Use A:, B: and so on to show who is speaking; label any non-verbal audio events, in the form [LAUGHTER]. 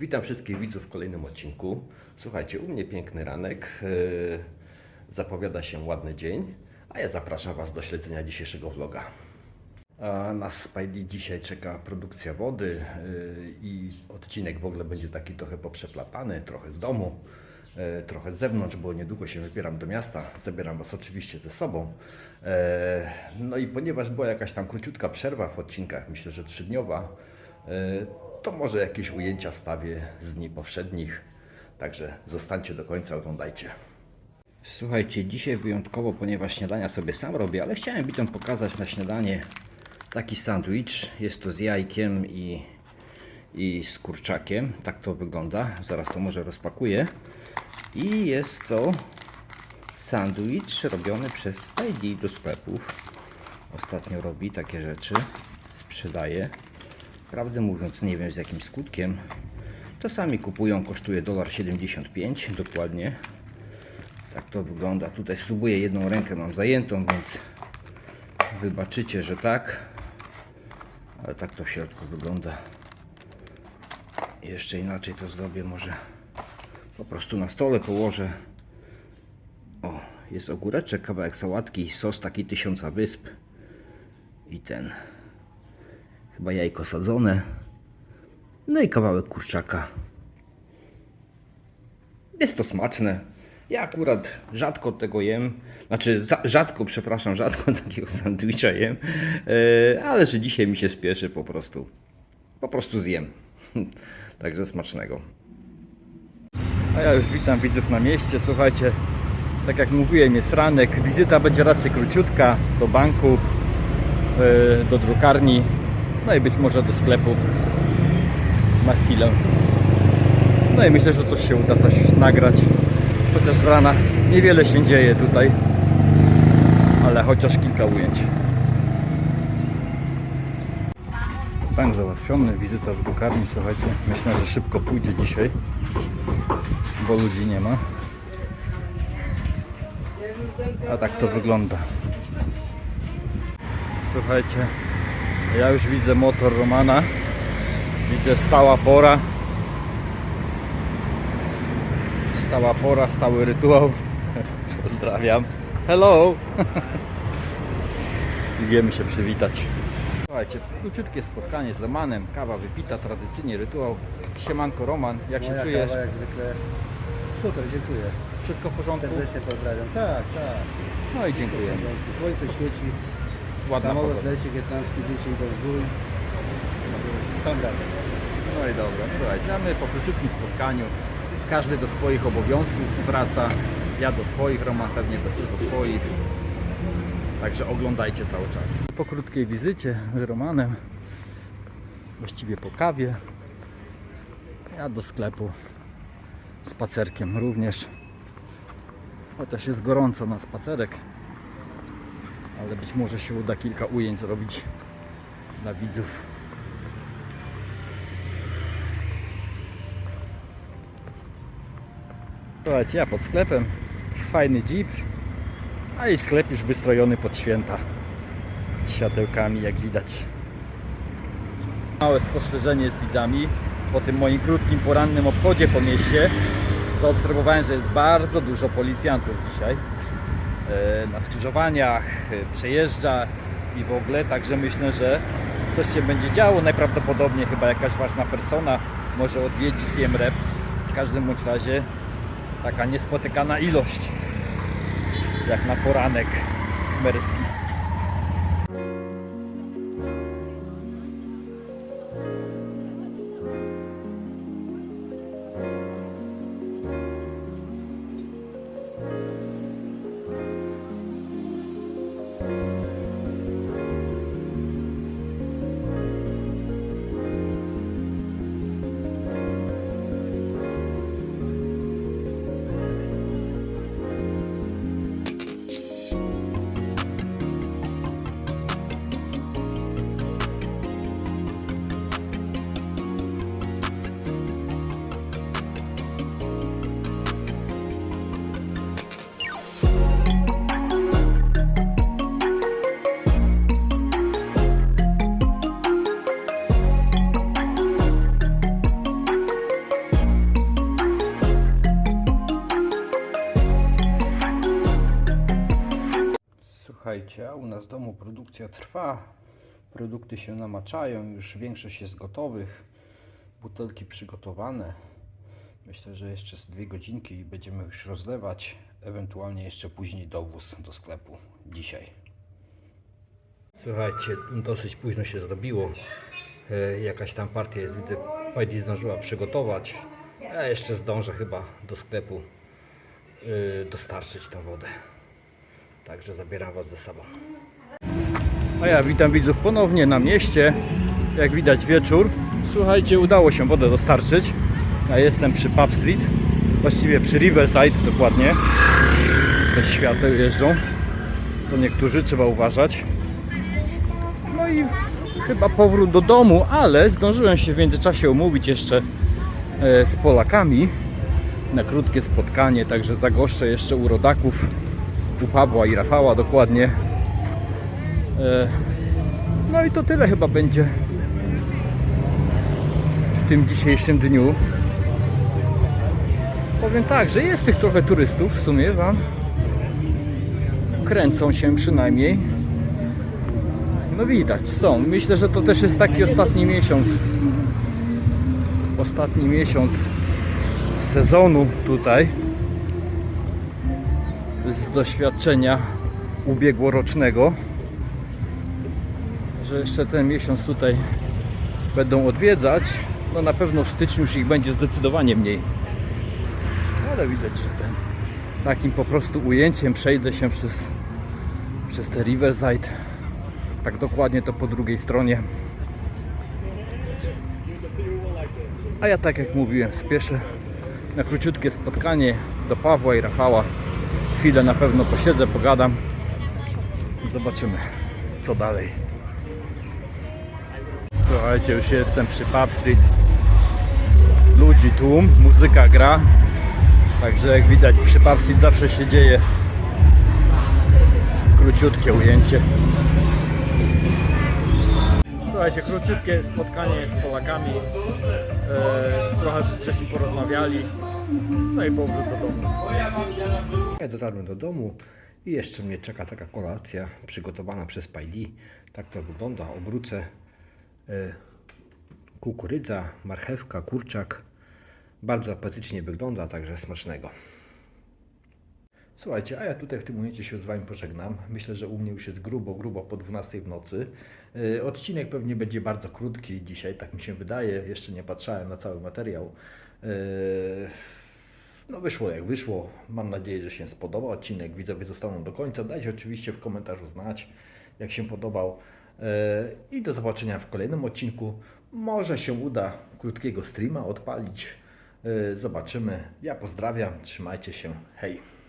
A: Witam wszystkich widzów w kolejnym odcinku. Słuchajcie, u mnie piękny ranek. yy, Zapowiada się ładny dzień, a ja zapraszam Was do śledzenia dzisiejszego vloga. A nas Spidey dzisiaj czeka produkcja wody yy, i odcinek w ogóle będzie taki trochę poprzeplatany, trochę z domu, yy, trochę z zewnątrz, bo niedługo się wybieram do miasta. Zabieram Was oczywiście ze sobą. No i ponieważ była jakaś tam króciutka przerwa w odcinkach, myślę, że trzydniowa, to może jakieś ujęcia wstawię z dni powszednich. Także zostańcie do końca, oglądajcie. Słuchajcie, dzisiaj wyjątkowo, ponieważ śniadania sobie sam robię, ale chciałem widzom pokazać na śniadanie taki sandwich. Jest to z jajkiem i, i z kurczakiem. Tak to wygląda. Zaraz to może rozpakuję. I jest to sandwich robiony przez Spidey do sklepów. Ostatnio robi takie rzeczy. Sprzedaje. Prawdę mówiąc, nie wiem z jakim skutkiem. Czasami kupują, kosztuje 1,75 dokładnie. Tak to wygląda. Tutaj spróbuję jedną rękę mam zajętą, więc wybaczycie, że tak. Ale tak to w środku wygląda. Jeszcze inaczej to zrobię, może po prostu na stole położę. O, jest ogóreczek, kawałek sałatki, sos taki tysiąca wysp i ten chyba jajko sadzone. No i kawałek kurczaka. Jest to smaczne. Ja akurat rzadko tego jem. Znaczy, za, rzadko, przepraszam, rzadko [LAUGHS] takiego sandwicha jem. E, ale że dzisiaj mi się spieszy, po prostu. Po prostu zjem. [LAUGHS] Także smacznego.
B: A ja już witam widzów na mieście. Słuchajcie, tak jak mówiłem, jest ranek. Wizyta będzie raczej króciutka do banku, yy, do drukarni, no i być może do sklepu na chwilę. No i myślę, że to się uda też nagrać. Chociaż z rana niewiele się dzieje tutaj, ale chociaż kilka ujęć. Bank załatwiony, wizyta w drukarni, słuchajcie, myślę, że szybko pójdzie dzisiaj bo ludzi nie ma. A tak to wygląda. Słuchajcie, ja już widzę motor Romana. Widzę stała pora. Stała pora, stały rytuał. [LAUGHS] Pozdrawiam. Hello! [LAUGHS] Idziemy się przywitać. Słuchajcie, króciutkie spotkanie z Romanem, kawa wypita, tradycyjnie rytuał. Siemanko Roman, jak się
C: Moja
B: czujesz?
C: kawa jak zwykle. Super, dziękuję.
B: Wszystko w porządku?
C: Serdecznie pozdrawiam. Tak, tak.
B: No i dziękuję.
C: Słońce świeci,
B: Ładna
C: samolot
B: pogoda.
C: leci wietnamski dzisiaj do wzgór. Standard.
B: No i dobra, słuchajcie, a my po króciutkim spotkaniu każdy do swoich obowiązków wraca. Ja do swoich, Roman pewnie do, do swoich. Także oglądajcie cały czas. Po krótkiej wizycie z Romanem, właściwie po kawie, ja do sklepu spacerkiem również. Chociaż jest gorąco na spacerek, ale być może się uda kilka ujęć zrobić dla widzów. Słuchajcie, ja pod sklepem, fajny jeep, a i sklep już wystrojony pod święta. Światełkami, jak widać. Małe spostrzeżenie z widzami. Po tym moim krótkim porannym obchodzie po mieście zaobserwowałem, że jest bardzo dużo policjantów dzisiaj. E, Na skrzyżowaniach, e, przejeżdża i w ogóle, także myślę, że coś się będzie działo. Najprawdopodobniej chyba jakaś ważna persona może odwiedzi Siem Rep. W każdym bądź razie taka niespotykana ilość jak na poranek chmerski. Słuchajcie, a u nas w domu produkcja trwa. Produkty się namaczają, już większość jest gotowych. Butelki przygotowane. Myślę, że jeszcze z dwie godzinki i będziemy już rozlewać. Ewentualnie jeszcze później dowóz do sklepu dzisiaj. Słuchajcie, dosyć późno się zrobiło. E, Jakaś tam partia jest, widzę, Pajdi zdążyła przygotować. Ja jeszcze zdążę chyba do sklepu y, dostarczyć tę wodę. Także zabieram Was ze sobą. A ja witam widzów ponownie na mieście. Jak widać wieczór. Słuchajcie, udało się wodę dostarczyć. Ja jestem przy Pub Street. Właściwie przy Riverside dokładnie. Te świateł jeżdżą. To niektórzy trzeba uważać. No i chyba powrót do domu, ale zdążyłem się w międzyczasie umówić jeszcze e, z Polakami na krótkie spotkanie, także zagoszczę jeszcze u rodaków, u Pawła i Rafała dokładnie. E, No i to tyle chyba będzie w tym dzisiejszym dniu. Powiem tak, że jest tych trochę turystów w sumie wam. Kręcą się przynajmniej. No widać, są. Myślę, że to też jest taki ostatni miesiąc. Ostatni miesiąc sezonu tutaj. Z doświadczenia ubiegłorocznego. Że jeszcze ten miesiąc tutaj będą odwiedzać. No na pewno w styczniu już ich będzie zdecydowanie mniej. Ale widać, że ten takim po prostu ujęciem przejdę się przez, przez te Riverside. Tak dokładnie to po drugiej stronie. A ja tak jak mówiłem, spieszę na króciutkie spotkanie do Pawła i Rafała. Chwilę na pewno posiedzę, pogadam zobaczymy co dalej. Słuchajcie, już jestem przy Pub Street. Ludzi tłum, muzyka gra. Także jak widać przy Pub Street zawsze się dzieje króciutkie ujęcie. Słuchajcie, króciutkie spotkanie z Polakami. E, trochę wcześniej porozmawiali. No i powrót do domu.
A: Ja dotarłem do domu i jeszcze mnie czeka taka kolacja przygotowana przez Pajdi. Tak to wygląda. Obrócę e, kukurydza, marchewka, kurczak. Bardzo apetycznie wygląda, także smacznego. Słuchajcie, a ja tutaj w tym momencie się z Wami pożegnam. Myślę, że u mnie już jest grubo, grubo po 12 w nocy. Yy, Odcinek pewnie będzie bardzo krótki dzisiaj, tak mi się wydaje. Jeszcze nie patrzałem na cały materiał. Yy, No wyszło jak wyszło. Mam nadzieję, że się spodoba odcinek. Widzowie zostaną do końca. Dajcie oczywiście w komentarzu znać, jak się podobał. Yy, I do zobaczenia w kolejnym odcinku. Może się uda krótkiego streama odpalić. Yy, Zobaczymy. Ja pozdrawiam. Trzymajcie się. Hej.